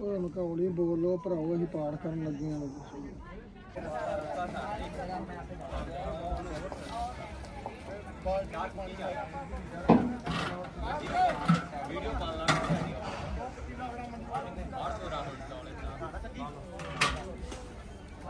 ਓਏ ਮਕਾਉਲੀ ਬੋਲੋ ਭਰਾਓ ਅਸੀਂ ਪਾਠ ਕਰਨ ਲੱਗੇ ਹਾਂ।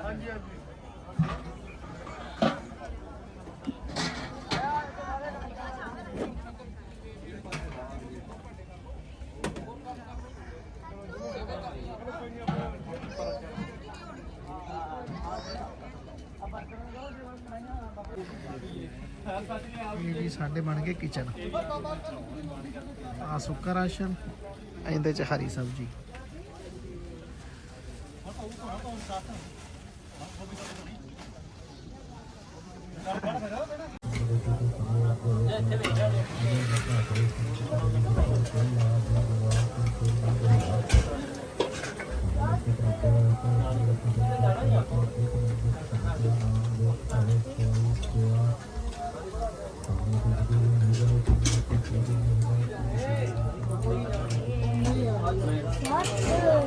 ਇਹ ਜੀ ਸਾਡੇ ਬਣ ਗਏ ਕਿਚਨ। ਆ ਸੁੱਕਾ ਰਾਸ਼ਨ ਇਹਦੇ ਚ ਹਰੀ ਸਬਜ਼ੀ।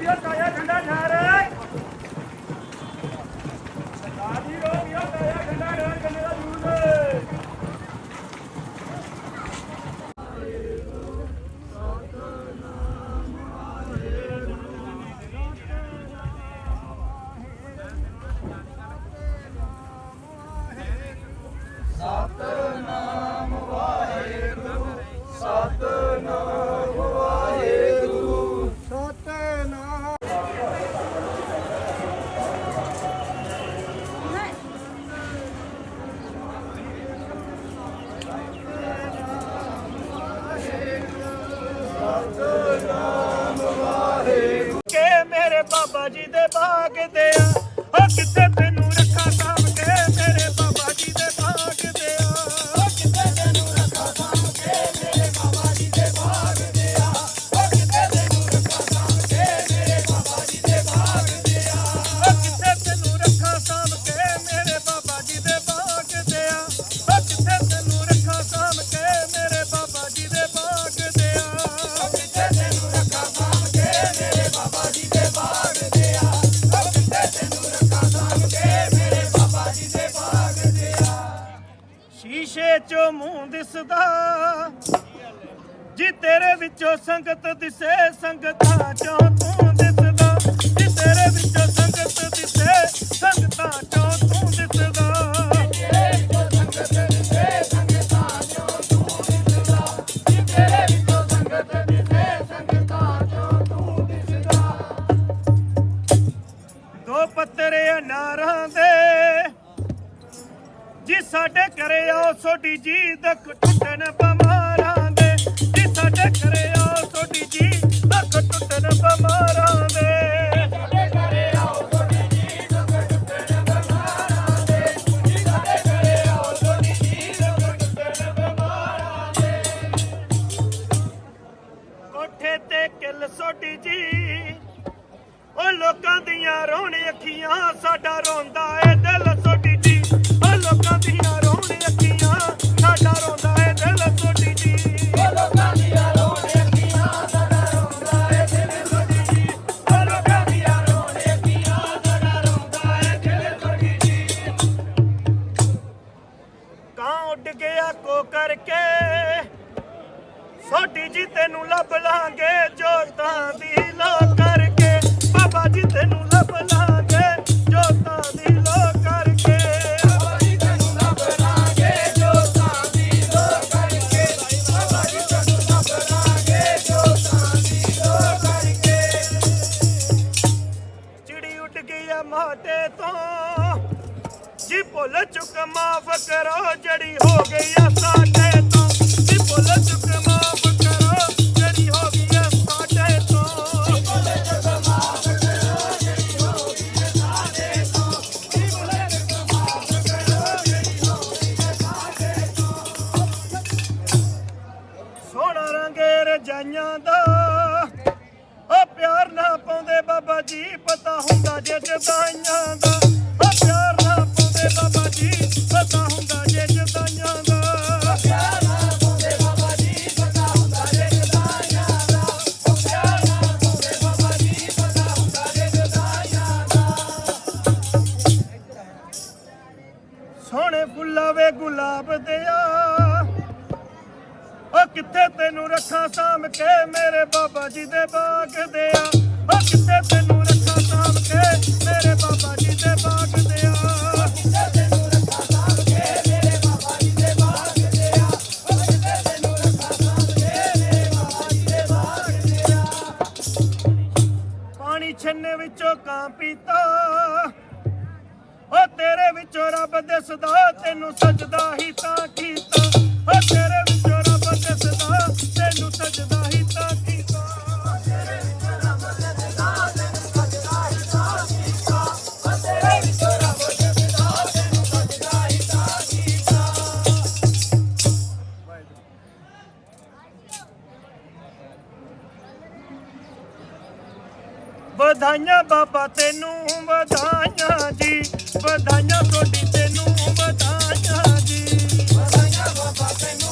ਕੇ ਸ਼ੀਸ਼ੇ 'ਚੋਂ ਮੂੰਹ ਦਿਸਦਾ। ਜੀ ਤੇਰੇ ਵਿੱਚੋਂ ਸੰਗਤ ਦਿਸੇ, ਸੰਗਤਾਂ 'ਚੋਂ ਤੂੰ ਦਿਸਦਾ। ਜੀ ਤੇਰੇ ਵਿੱਚੋਂ ਸੰਗਤ ਦਿਸੇ, ਸੰਗਤਾਂ 'ਚੋਂ ਤੂੰ ਜੀ ਦਕ ਟੁੱਟਣ ਬਮਾਰਾਂ ਦੇ ਜੀ ਸਾਡੇ ਘਰੇ ਆਓ ਸੋਡੀ ਜੀ ਦਕ ਟੁੱਟਣ ਬਮਾਰਾਂ ਦੇ ਸਾਡੇ ਘਰੇ ਆਓ ਸੋਡੀ ਜੀ ਦਕ ਟੁੱਟਣ ਬਮਾਰਾਂ ਦੇ ਜੀ ਸਾਡੇ ਘਰੇ ਆਓ ਸੋਡੀ ਜੀ ਦਕ ਟੁੱਟਣ ਬਮਾਰਾਂ ਦੇ ਕੋਠੇ ਤੇ ਕਿੱਲ ਸੋਡੀ ਜੀ। ਉਹ ਲੋਕਾਂ ਦੀਆਂ ਰੋਣ ਅੱਖੀਆਂ, ਸਾਡਾ ਰੋਂਦਾ ਮਾਟੇ ਤੋਂ। ਜੀ ਭੁੱਲ ਚੁੱਕ ਮਾਫ ਕਰੋ ਜੜੀ ਹੋ ਗਈ ਆ ਸਾਡੇ ਤੋਂ। ਜੀ ਭੁੱਲ ਭੁੱਲ ਚੁੱਕ ਜਦਾਈਆਂ ਦਾ ਓ ਪਿਆਰ ਨਾ ਪਾਉਂਦੇ ਬਾਬਾ ਜੀ ਪਤਾ ਹੁੰਦਾ ਜੇ ਜਦਾਈਆਂ ਦਾ। ਪਿਆਰ ਨਾ ਪਾਉਂਦੇ ਬਾਬਾ ਜੀ ਪਤਾ ਹੁੰਦਾ ਜੇ ਜਦਾਈਆਂ ਦਾ। ਓ ਪਿਆਰ ਨਾ ਪਾਉਂਦੇ ਬਾਬਾ ਜੀ ਪਤਾ ਹੁੰਦਾ ਜੇ ਜਦਾਈਆਂ ਦਾ। ਸੋਹਣੇ ਫੁੱਲਾਂ ਵੇ ਗੁਲਾਬ ਦਿਆ ਓ ਕਿੱਥੇ ਤੈਨੂੰ ਰੱਖਾਂ ਸਾਮ ਕੇ ਮੇਰੇ ਬਾਬਾ ਜੀ ਦੇ ਬਾਗ ਦੇ ਆ। ਓ ਕਿੱਥੇ ਤੈਨੂੰ ਛੰਨੇ ਵਿੱਚੋਂ ਕਾਂ ਪੀਤਾ। ਓ ਤੇਰੇ ਵਿੱਚੋਂ ਰੱਬ ਦਿਸਦਾ ਤੈਨੂੰ ਸਜਦਾ ਹੀ ਤਾਂ ਵਧਾਈਆਂ ਬਾਬਾ ਤੈਨੂੰ ਵਧਾਈਆਂ ਜੀ। ਵਧਾਈਆਂ ਤੁਹਾਡੀ ਤੈਨੂੰ ਵਧਾਈਆਂ ਜੀ। ਵਧਾਈਆਂ ਬਾਬਾ ਤੈਨੂੰ